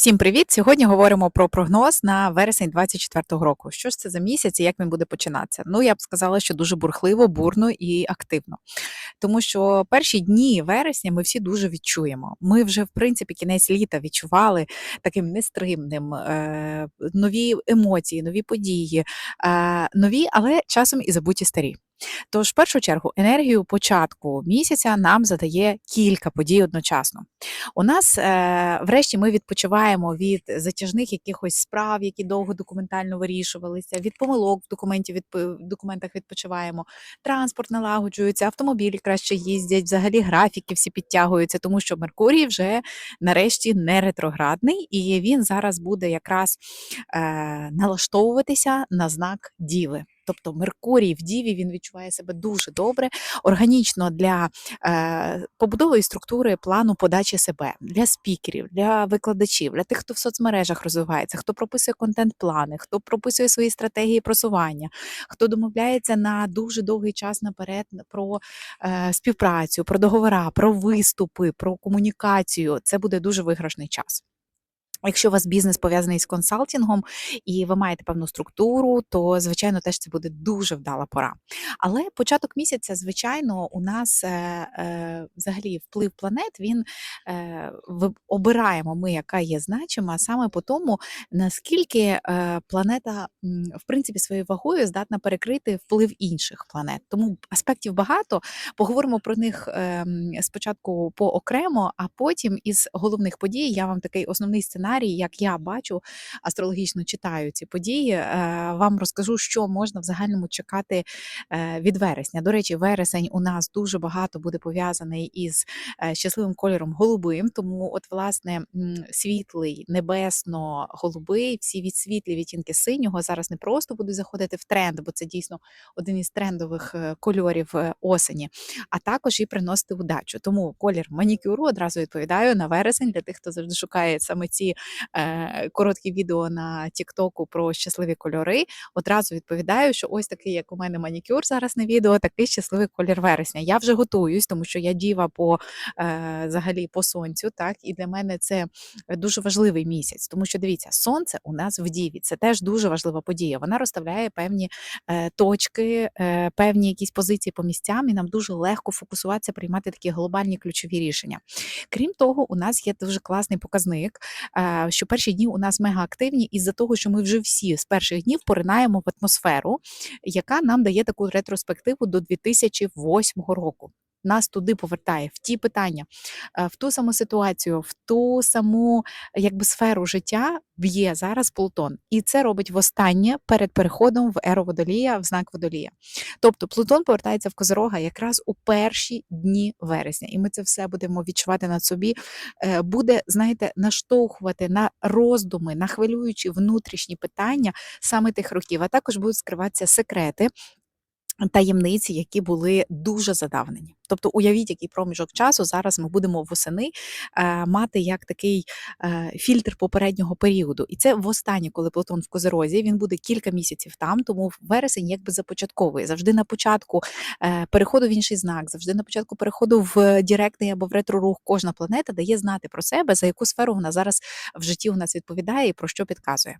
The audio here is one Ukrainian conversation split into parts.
Всім привіт! Сьогодні говоримо про прогноз на вересень 2024 року. Що ж це за місяць і як він буде починатися? Ну, я б сказала, що дуже бурхливо, бурно і активно. Тому що перші дні вересня ми всі дуже відчуємо. Ми вже, в принципі, кінець літа відчували таким нестримним, е, нові емоції, нові події, е, нові, але часом і забуті старі. Тож, в першу чергу, енергію початку місяця нам задає кілька подій одночасно. У нас, е, врешті, ми відпочиваємо від затяжних якихось справ, які довго документально вирішувалися, від помилок в документі від, документах відпочиваємо, транспорт налагоджується, автомобілі краще їздять, взагалі графіки всі підтягуються, тому що Меркурій вже нарешті не ретроградний, і він зараз буде якраз е, налаштовуватися на знак Діви. Тобто Меркурій в Діві він відчуває себе дуже добре, органічно для е, побудови структури плану подачі себе для спікерів, для викладачів, для тих, хто в соцмережах розвивається, хто прописує контент-плани, хто прописує свої стратегії просування, хто домовляється на дуже довгий час наперед про е, співпрацю, про договора, про виступи, про комунікацію. Це буде дуже виграшний час. Якщо у вас бізнес пов'язаний з консалтингом і ви маєте певну структуру, то звичайно теж це буде дуже вдала пора. Але початок місяця, звичайно, у нас е, е, взагалі вплив планет він е, обираємо ми, яка є значима, саме по тому, наскільки е, планета в принципі своєю вагою здатна перекрити вплив інших планет. Тому аспектів багато. Поговоримо про них е, спочатку поокремо, а потім із головних подій я вам такий основний сценарій сценарій, як я бачу астрологічно читаю ці події, е, вам розкажу, що можна в загальному чекати е, від вересня. До речі, вересень у нас дуже багато буде пов'язаний із е, щасливим кольором голубим. Тому, от, власне, світлий, небесно-голубий, всі відсвітлі відтінки синього зараз не просто будуть заходити в тренд, бо це дійсно один із трендових кольорів осені, а також і приносити удачу. Тому колір манікюру одразу відповідаю на вересень для тих, хто завжди шукає саме ці е, короткі відео на Тіктоку про щасливі кольори. Одразу відповідаю, що ось такий, як у мене манікюр зараз на відео, такий щасливий колір вересня. Я вже готуюсь, тому що я діва по е, взагалі по сонцю. Так, і для мене це дуже важливий місяць, тому що дивіться, сонце у нас в діві. Це теж дуже важлива подія. Вона розставляє певні е, точки, е, певні якісь позиції по місцям, і нам дуже легко фокусуватися, приймати такі глобальні ключові рішення. Крім того, у нас є дуже класний показник, що перші дні у нас мега активні із-за того, що ми вже всі з перших днів поринаємо в атмосферу, яка нам дає таку ретроспективу до 2008 року нас туди повертає в ті питання, е, в ту саму ситуацію, в ту саму якби сферу життя б'є зараз Плутон, і це робить востаннє перед переходом в еру водолія, в знак водолія. Тобто Плутон повертається в Козорога якраз у перші дні вересня, і ми це все будемо відчувати над собі. Е, буде, знаєте, наштовхувати на роздуми, на хвилюючі внутрішні питання саме тих років, а також будуть скриватися секрети таємниці, які були дуже задавнені. Тобто, уявіть, який проміжок часу зараз ми будемо восени е, мати як такий е, фільтр попереднього періоду. І це востаннє, коли Плутон в Козерозі, він буде кілька місяців там, тому вересень якби започатковує. Завжди на початку е, переходу в інший знак, завжди на початку переходу в директний або в ретро-рух кожна планета дає знати про себе, за яку сферу вона зараз в житті у нас відповідає і про що підказує.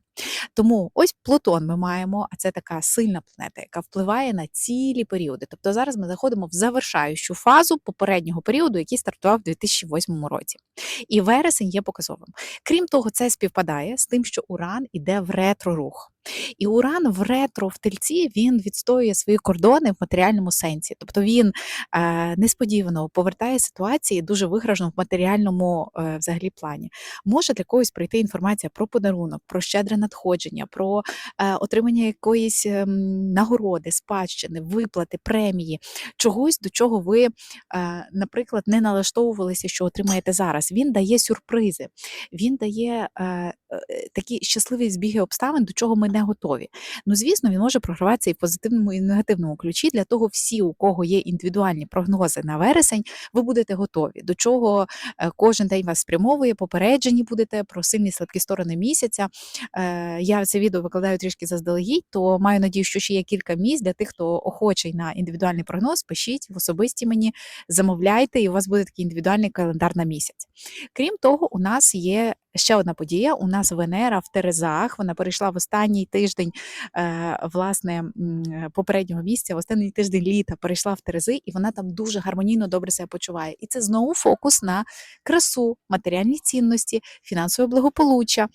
Тому ось Плутон ми маємо, а це така сильна планета, яка впливає на цілі періоди. Тобто зараз ми заходимо в завершаючу фазу попереднього періоду, який стартував у 2008 році. І вересень є показовим. Крім того, це співпадає з тим, що Уран іде в ретро-рух. І Уран в ретро в тельці він відстоює свої кордони в матеріальному сенсі. Тобто він е, несподівано повертає ситуації дуже вигражно в матеріальному е, взагалі плані. Може для когось прийти інформація про подарунок, про щедре надходження, про е, отримання якоїсь е, нагороди, спадщини, виплати, премії, чогось, до чого ви, е, наприклад, не налаштовувалися, що отримаєте зараз. Він дає сюрпризи, він дає е, е, такі щасливі збіги обставин, до чого ми не готові. Ну, звісно, він може програватися і в позитивному, і в негативному ключі. Для того, всі, у кого є індивідуальні прогнози на вересень, ви будете готові. До чого е, кожен день вас спрямовує, попереджені будете про сильні слабкі сторони місяця. Е, я це відео викладаю трішки заздалегідь, то маю надію, що ще є кілька місць для тих, хто охочий на індивідуальний прогноз. Пишіть в особисті мені, замовляйте, і у вас буде такий індивідуальний календар на місяць. Крім того, у нас є ще одна подія. У нас Венера в Терезах. Вона перейшла в останній тиждень е, власне е, попереднього місця, в останній тиждень літа перейшла в Терези, і вона там дуже гармонійно добре себе почуває. І це знову фокус на красу, матеріальні цінності, фінансове благополуччя.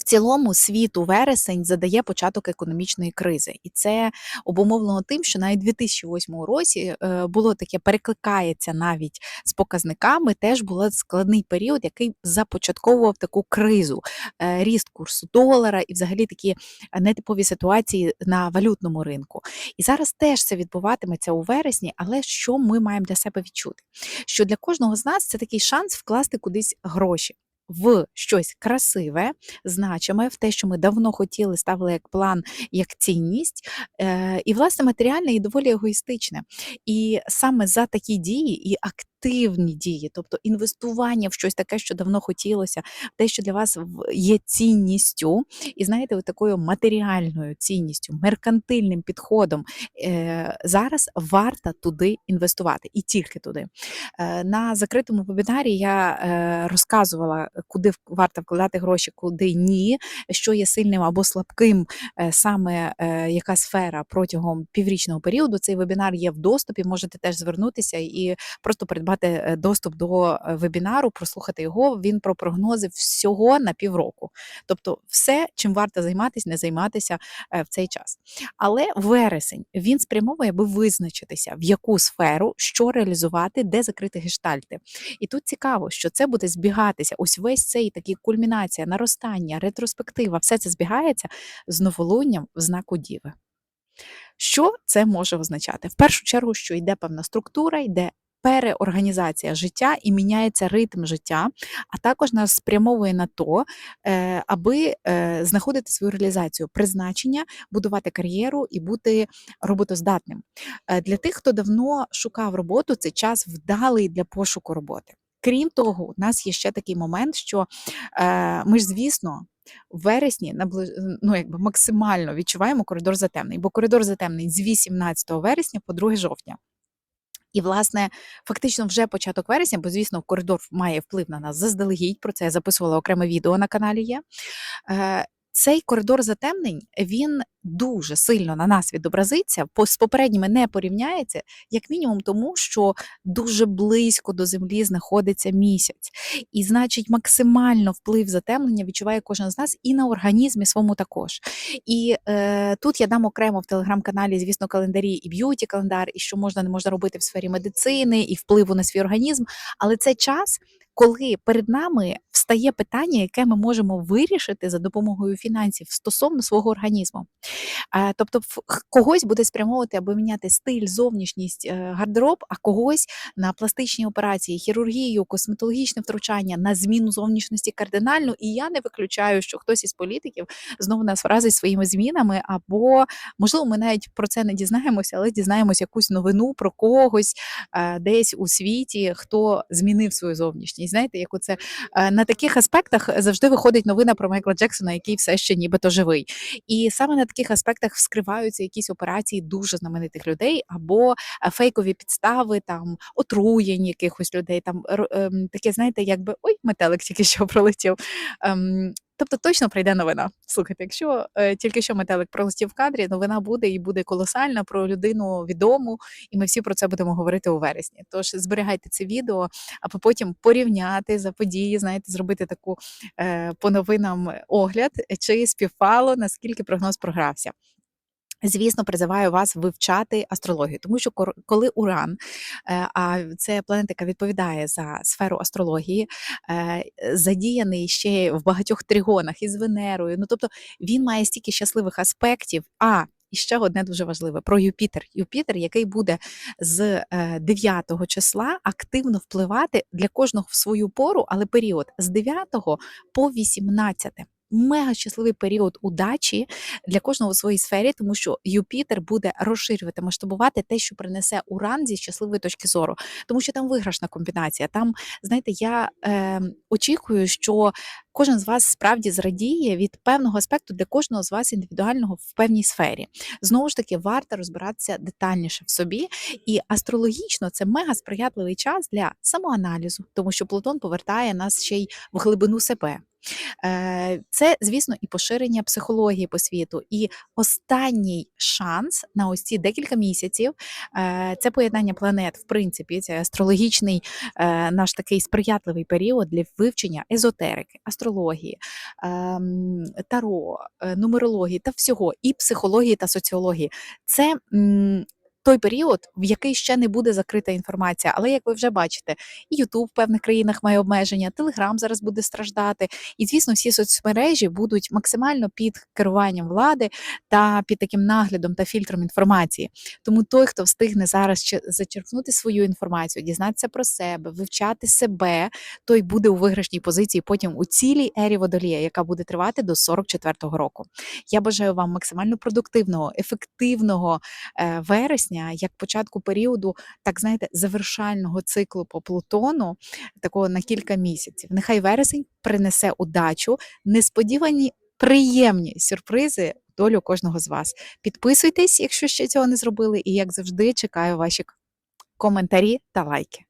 В цілому світу вересень задає початок економічної кризи, і це обумовлено тим, що навіть у 2008 році е, було таке перекликається навіть з показниками. Теж був складний період, який започатковував таку кризу, е, ріст курсу долара і взагалі такі нетипові ситуації на валютному ринку. І зараз теж це відбуватиметься у вересні, але що ми маємо для себе відчути? Що для кожного з нас це такий шанс вкласти кудись гроші. В щось красиве, значиме, в те, що ми давно хотіли, ставили як план, як цінність, е, і власне матеріальне і доволі егоїстичне. І саме за такі дії і активні дії, тобто інвестування в щось таке, що давно хотілося, те, що для вас є цінністю, і знаєте, такою матеріальною цінністю, меркантильним підходом е, зараз варто туди інвестувати і тільки туди. Е, На закритому вебінарі я е, розказувала, куди варто вкладати гроші, куди ні, що є сильним або слабким е, саме е, яка сфера протягом піврічного періоду. Цей вебінар є в доступі. Можете теж звернутися і просто придбати е, доступ до е, вебінару, прослухати його. Він про прогнози всього на півроку. Тобто, все, чим варто займатися, не займатися е, в цей час. Але вересень він спрямовує, аби визначитися, в яку сферу що реалізувати, де закрити гештальти. І тут цікаво, що це буде збігатися. Ось весь цей такий кульмінація, наростання, ретроспектива, все це збігається з новолунням в знаку Діви. Що це може означати? В першу чергу, що йде певна структура, йде переорганізація життя і міняється ритм життя, а також нас спрямовує на то, е, аби е, знаходити свою реалізацію, призначення, будувати кар'єру і бути роботоздатним. Е, Для тих, хто давно шукав роботу, це час вдалий для пошуку роботи. Крім того, у нас є ще такий момент, що ми ж, звісно, в вересні ну, якби максимально відчуваємо коридор затемний, бо коридор затемний з 18 вересня по 2 жовтня. І, власне, фактично вже початок вересня, бо, звісно, коридор має вплив на нас заздалегідь. Про це я записувала окреме відео на каналі є. Цей коридор затемнень він дуже сильно на нас відобразиться, з попередніми не порівняється, як мінімум, тому що дуже близько до землі знаходиться місяць. І, значить, максимально вплив затемнення відчуває кожен з нас і на організмі своєму також. І е, тут я дам окремо в телеграм-каналі, звісно, календарі і б'юті календар, і що можна не можна робити в сфері медицини і впливу на свій організм. Але це час, коли перед нами встає питання, яке ми можемо вирішити за допомогою фінансів стосовно свого організму. Е, Тобто, когось буде спрямовувати, аби міняти стиль, зовнішність, е, гардероб, а когось на пластичні операції, хірургію, косметологічне втручання, на зміну зовнішності кардинально. І я не виключаю, що хтось із політиків знову нас вразить своїми змінами, або можливо, ми навіть про це не дізнаємося, але дізнаємося якусь новину про когось е, десь у світі, хто змінив свою зовнішність. Знаєте, як оце е, на таких аспектах завжди виходить новина про Майкла Джексона, який все ще нібито живий. І саме на таких аспектах вскриваються якісь операції дуже знаменитих людей, або е, фейкові підстави, там отруєнь якихось людей. Там ем, таке, знаєте, якби ой, метелик тільки що пролетів. Ем, Тобто точно прийде новина. Слухайте, якщо е, тільки що метелик пролетів в кадрі, новина буде і буде колосальна про людину відому, і ми всі про це будемо говорити у вересні. Тож зберігайте це відео, аби потім порівняти за події, знаєте, зробити таку е, по новинам огляд, чи співпало, наскільки прогноз програвся. Звісно, призиваю вас вивчати астрологію, тому що коли Уран, е, а це планета, яка відповідає за сферу астрології, е, задіяний ще в багатьох тригонах із Венерою. Ну тобто він має стільки щасливих аспектів. А і ще одне дуже важливе про Юпітер. Юпітер, який буде з е, 9 числа активно впливати для кожного в свою пору, але період з 9 по 18. Мега щасливий період удачі для кожного в своїй сфері, тому що Юпітер буде розширювати, масштабувати те, що принесе Уран зі щасливої точки зору, тому що там виграшна комбінація. Там, знаєте, я е, очікую, що кожен з вас справді зрадіє від певного аспекту для кожного з вас індивідуального в певній сфері. Знову ж таки, варто розбиратися детальніше в собі, і астрологічно це мега сприятливий час для самоаналізу, тому що Плутон повертає нас ще й в глибину себе. Е, Це, звісно, і поширення психології по світу. І останній шанс на ось ці декілька місяців е, це поєднання планет, в принципі, це астрологічний е, наш такий сприятливий період для вивчення езотерики, астрології, ем, таро, нумерології та всього, і психології та соціології. Це той період, в який ще не буде закрита інформація. Але як ви вже бачите, і Ютуб в певних країнах має обмеження, Телеграм зараз буде страждати. І, звісно, всі соцмережі будуть максимально під керуванням влади та під таким наглядом та фільтром інформації. Тому той, хто встигне зараз зачерпнути свою інформацію, дізнатися про себе, вивчати себе, той буде у виграшній позиції потім у цілій ері водолія, яка буде тривати до 44-го року. Я бажаю вам максимально продуктивного, ефективного е, вересня, як початку періоду, так знаєте, завершального циклу по Плутону, такого на кілька місяців. Нехай вересень принесе удачу, несподівані. Приємні сюрпризи долю кожного з вас. Підписуйтесь, якщо ще цього не зробили, і як завжди, чекаю ваші коментарі та лайки.